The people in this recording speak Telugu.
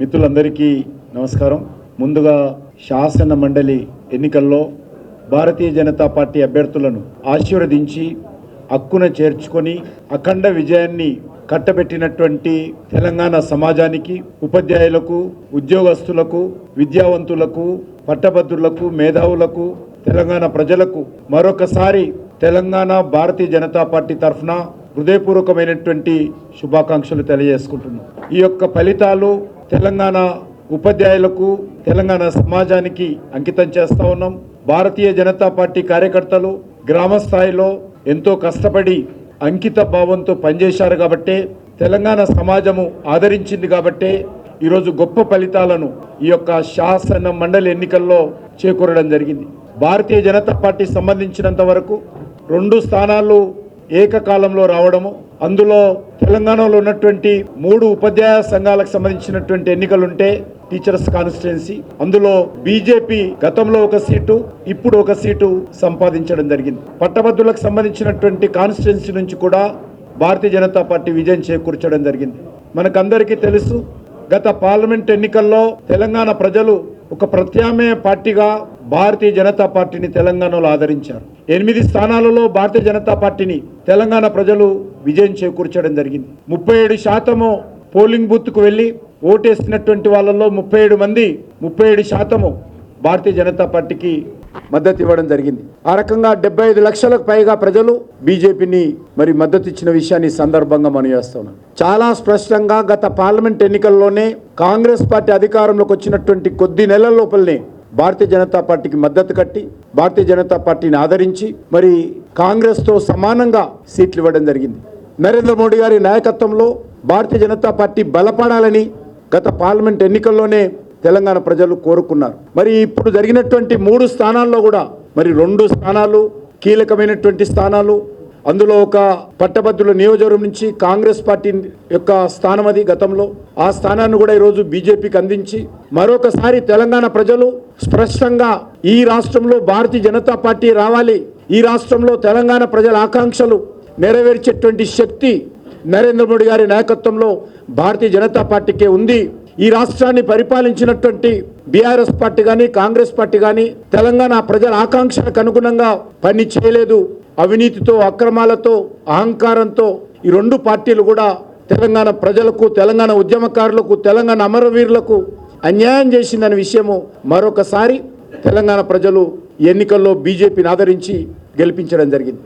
మిత్రులందరికీ నమస్కారం. ముందుగా శాసన మండలి ఎన్నికల్లో భారతీయ జనతా పార్టీ అభ్యర్థులను ఆశీర్వదించి హక్కున చేర్చుకొని అఖండ విజయాన్ని కట్టబెట్టినటువంటి తెలంగాణ సమాజానికి ఉపాధ్యాయులకు ఉద్యోగస్తులకు విద్యావంతులకు పట్టభద్రులకు మేధావులకు తెలంగాణ ప్రజలకు మరొకసారి తెలంగాణ భారతీయ జనతా పార్టీ తరఫున హృదయపూర్వకమైనటువంటి శుభాకాంక్షలు తెలియజేసుకుంటున్నాం. ఈ యొక్క ఫలితాలు తెలంగాణ ఉపాధ్యాయులకు తెలంగాణ సమాజానికి అంకితం చేస్తా ఉన్నాం. భారతీయ జనతా పార్టీ కార్యకర్తలు గ్రామ స్థాయిలో ఎంతో కష్టపడి అంకిత భావంతో పనిచేశారు కాబట్టే తెలంగాణ సమాజము ఆదరించింది కాబట్టే ఈరోజు గొప్ప ఫలితాలను ఈ యొక్క శాసన మండలి ఎన్నికల్లో చేకూరడం జరిగింది. భారతీయ జనతా పార్టీ సంబంధించినంత వరకు రెండు స్థానాలు ఏకకాలంలో రావడము అందులో తెలంగాణలో ఉన్నటువంటి మూడు ఉపాధ్యాయ సంఘాలకు సంబంధించినటువంటి ఎన్నికలుంటే టీచర్స్ కాన్స్టిట్యున్సీ అందులో బీజేపీ గతంలో ఒక సీటు ఇప్పుడు ఒక సీటు సంపాదించడం జరిగింది. పట్టభద్రులకు సంబంధించినటువంటి కాన్స్టిట్యున్సీ నుంచి కూడా భారతీయ జనతా పార్టీ విజయం చేకూర్చడం జరిగింది. మనకందరికీ తెలుసు గత పార్లమెంట్ ఎన్నికల్లో తెలంగాణ ప్రజలు ఒక ప్రత్యామ్నాయ పార్టీగా భారతీయ జనతా పార్టీని తెలంగాణలో ఆదరించారు. ఎనిమిది స్థానాలలో భారతీయ జనతా పార్టీని తెలంగాణ ప్రజలు విజయం చేకూర్చడం జరిగింది. ముప్పై ఏడు శాతము పోలింగ్ బూత్కు వెళ్ళి ఓటేసినటువంటి వాళ్ళలో ముప్పై ఏడు మంది ముప్పై ఏడు శాతము భారతీయ జనతా పార్టీకి మద్దతు ఇవ్వడం జరిగింది. ఆ రకంగా డెబ్బై ఐదు లక్షలకు పైగా ప్రజలు బీజేపీని మరి మద్దతు ఇచ్చిన విషయాన్ని సందర్భంగా మనం చేస్తున్నాం. చాలా స్పష్టంగా గత పార్లమెంట్ ఎన్నికల్లోనే కాంగ్రెస్ పార్టీ అధికారంలోకి వచ్చినటువంటి కొద్ది నెలల లోపలనే భారతీయ జనతా పార్టీకి మద్దతు కట్టి భారతీయ జనతా పార్టీని ఆదరించి మరి కాంగ్రెస్తో సమానంగా సీట్లు ఇవ్వడం జరిగింది. నరేంద్ర మోడీ గారి నాయకత్వంలో భారతీయ జనతా పార్టీ బలపడాలని గత పార్లమెంట్ ఎన్నికల్లోనే తెలంగాణ ప్రజలు కోరుకున్నారు. మరి ఇప్పుడు జరిగినటువంటి మూడు స్థానాల్లో కూడా మరి రెండు స్థానాలు కీలకమైనటువంటి స్థానాలు అందులో ఒక పట్టభద్రుల నియోజకవర్గం నుంచి కాంగ్రెస్ పార్టీ యొక్క స్థానం అది గతంలో. ఆ స్థానాన్ని కూడా ఈరోజు బీజేపీకి అందించి మరొకసారి తెలంగాణ ప్రజలు స్పష్టంగా ఈ రాష్ట్రంలో భారతీయ జనతా పార్టీ రావాలి. ఈ రాష్ట్రంలో తెలంగాణ ప్రజల ఆకాంక్షలు నెరవేర్చేటువంటి శక్తి నరేంద్ర మోడీ గారి నాయకత్వంలో భారతీయ జనతా పార్టీకే ఉంది. ఈ రాష్ట్రాన్ని పరిపాలించినటువంటి బీఆర్ఎస్ పార్టీ కానీ కాంగ్రెస్ పార్టీ కానీ తెలంగాణ ప్రజల ఆకాంక్షలకు అనుగుణంగా పని చేయలేదు. అవినీతితో అక్రమాలతో అహంకారంతో ఈ రెండు పార్టీలు కూడా తెలంగాణ ప్రజలకు తెలంగాణ ఉద్యమకారులకు తెలంగాణ అమరవీరులకు అన్యాయం చేసిందనే విషయము మరొకసారి తెలంగాణ ప్రజలు ఎన్నికల్లో బీజేపీని ఆదరించి గెలిపించడం జరిగింది.